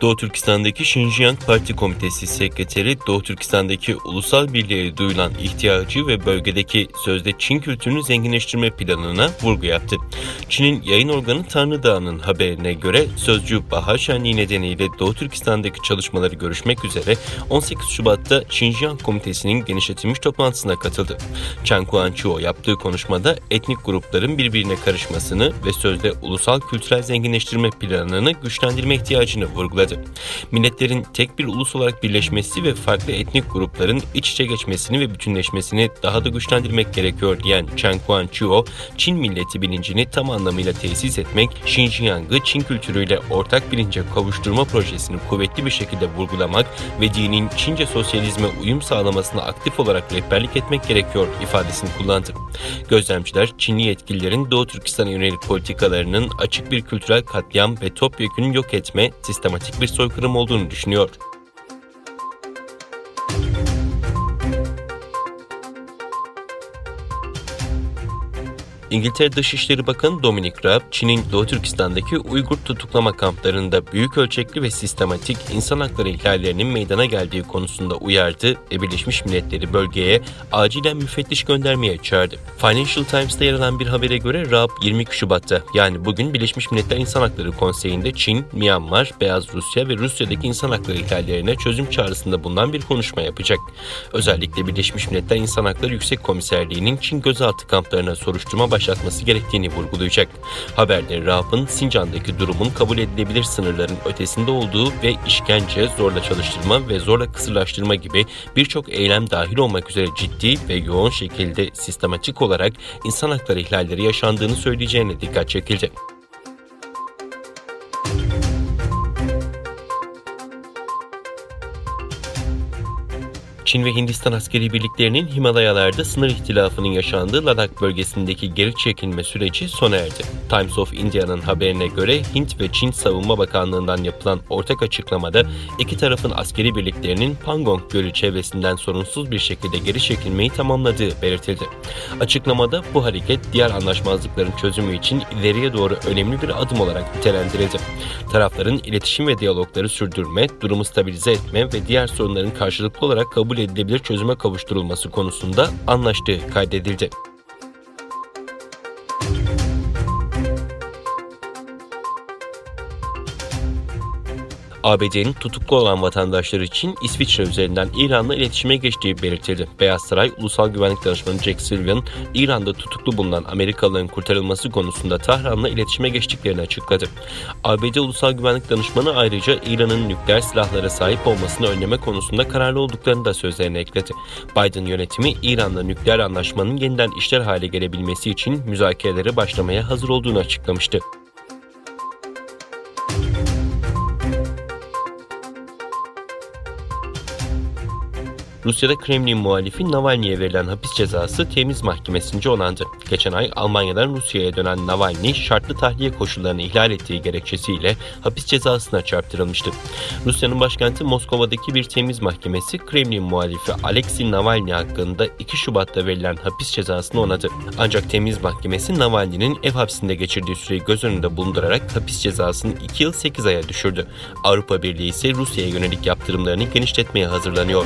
Doğu Türkistan'daki Şinjiang Parti Komitesi Sekreteri Doğu Türkistan'daki ulusal birliğe duyulan ihtiyacı ve bölgedeki sözde Çin kültürünü zenginleştirme planına vurgu yaptı. Çin'in yayın organı Tanrı Dağı'nın haberine göre sözcü Bahar Şenliği nedeniyle Doğu Türkistan'daki çalışmaları görüşmek üzere 18 Şubat'ta Şinjiang Komitesi'nin genişletilmiş toplantısına katıldı. Chen Guangchuo yaptığı konuşmada etnik grupların birbirine karışmasını ve sözde ulusal kültürel zenginleştirme planını güçlendirme ihtiyacını vurguladı. Milletlerin tek bir ulus olarak birleşmesi ve farklı etnik grupların iç içe geçmesini ve bütünleşmesini daha da güçlendirmek gerekiyor diyen Chen Guangchuo, Çin milleti bilincini tam anlamıyla tesis etmek, Xinjiang'ı Çin kültürüyle ortak bilince kavuşturma projesini kuvvetli bir şekilde vurgulamak ve dinin Çince sosyalizme uyum sağlamasına aktif olarak rehberlik etmek gerekiyor ifadesini kullandı. Gözlemciler, Çinli yetkililerin Doğu Türkistan'a yönelik politikalarının açık bir kültürel katliam ve topyekün yok etme, sistematik bir soykırım olduğunu düşünüyor. İngiltere Dışişleri Bakanı Dominic Raab, Çin'in Doğu Türkistan'daki Uygur tutuklama kamplarında büyük ölçekli ve sistematik insan hakları ihlallerinin meydana geldiği konusunda uyardı ve Birleşmiş Milletleri bölgeye acilen müfettiş göndermeye çağırdı. Financial Times'ta yer alan bir habere göre Raab 22 Şubat'ta yani bugün Birleşmiş Milletler İnsan Hakları Konseyi'nde Çin, Myanmar, Beyaz Rusya ve Rusya'daki insan hakları ihlallerine çözüm çağrısında bulunan bir konuşma yapacak. Özellikle Birleşmiş Milletler İnsan Hakları Yüksek Komiserliği'nin Çin gözaltı kamplarına soruşturma başlatması gerektiğini vurgulayacak. Haberde Raab'ın Sincan'daki durumun kabul edilebilir sınırların ötesinde olduğu ve işkence, zorla çalıştırma ve zorla kısırlaştırma gibi birçok eylem dahil olmak üzere ciddi ve yoğun şekilde sistematik olarak insan hakları ihlalleri yaşandığını söyleyeceğine dikkat çekildi. Çin ve Hindistan askeri birliklerinin Himalayalarda sınır ihtilafının yaşandığı Ladakh bölgesindeki geri çekilme süreci sona erdi. Times of India'nın haberine göre Hint ve Çin Savunma Bakanlığı'ndan yapılan ortak açıklamada iki tarafın askeri birliklerinin Pangong Gölü çevresinden sorunsuz bir şekilde geri çekilmeyi tamamladığı belirtildi. Açıklamada bu hareket diğer anlaşmazlıkların çözümü için ileriye doğru önemli bir adım olarak nitelendirildi. Tarafların iletişim ve diyalogları sürdürme, durumu stabilize etme ve diğer sorunların karşılıklı olarak kabul edilebilir çözüme kavuşturulması konusunda anlaştığı kaydedildi. ABD'nin tutuklu olan vatandaşlar için İsviçre üzerinden İran'la iletişime geçtiği belirtildi. Beyaz Saray Ulusal Güvenlik Danışmanı Jack Sullivan, İran'da tutuklu bulunan Amerikalıların kurtarılması konusunda Tahran'la iletişime geçtiklerini açıkladı. ABD Ulusal Güvenlik Danışmanı ayrıca İran'ın nükleer silahlara sahip olmasını önleme konusunda kararlı olduklarını da sözlerine ekledi. Biden yönetimi İran'la nükleer anlaşmanın yeniden işler hale gelebilmesi için müzakerelere başlamaya hazır olduğunu açıklamıştı. Rusya'da Kremlin muhalifi Navalny'e verilen hapis cezası temiz mahkemesince onandı. Geçen ay Almanya'dan Rusya'ya dönen Navalny şartlı tahliye koşullarını ihlal ettiği gerekçesiyle hapis cezasına çarptırılmıştı. Rusya'nın başkenti Moskova'daki bir temiz mahkemesi Kremlin muhalifi Alexei Navalny hakkında 2 Şubat'ta verilen hapis cezasını onadı. Ancak temiz mahkemesi Navalny'nin ev hapsinde geçirdiği süreyi göz önünde bulundurarak hapis cezasını 2 yıl 8 aya düşürdü. Avrupa Birliği ise Rusya'ya yönelik yaptırımlarını genişletmeye hazırlanıyor.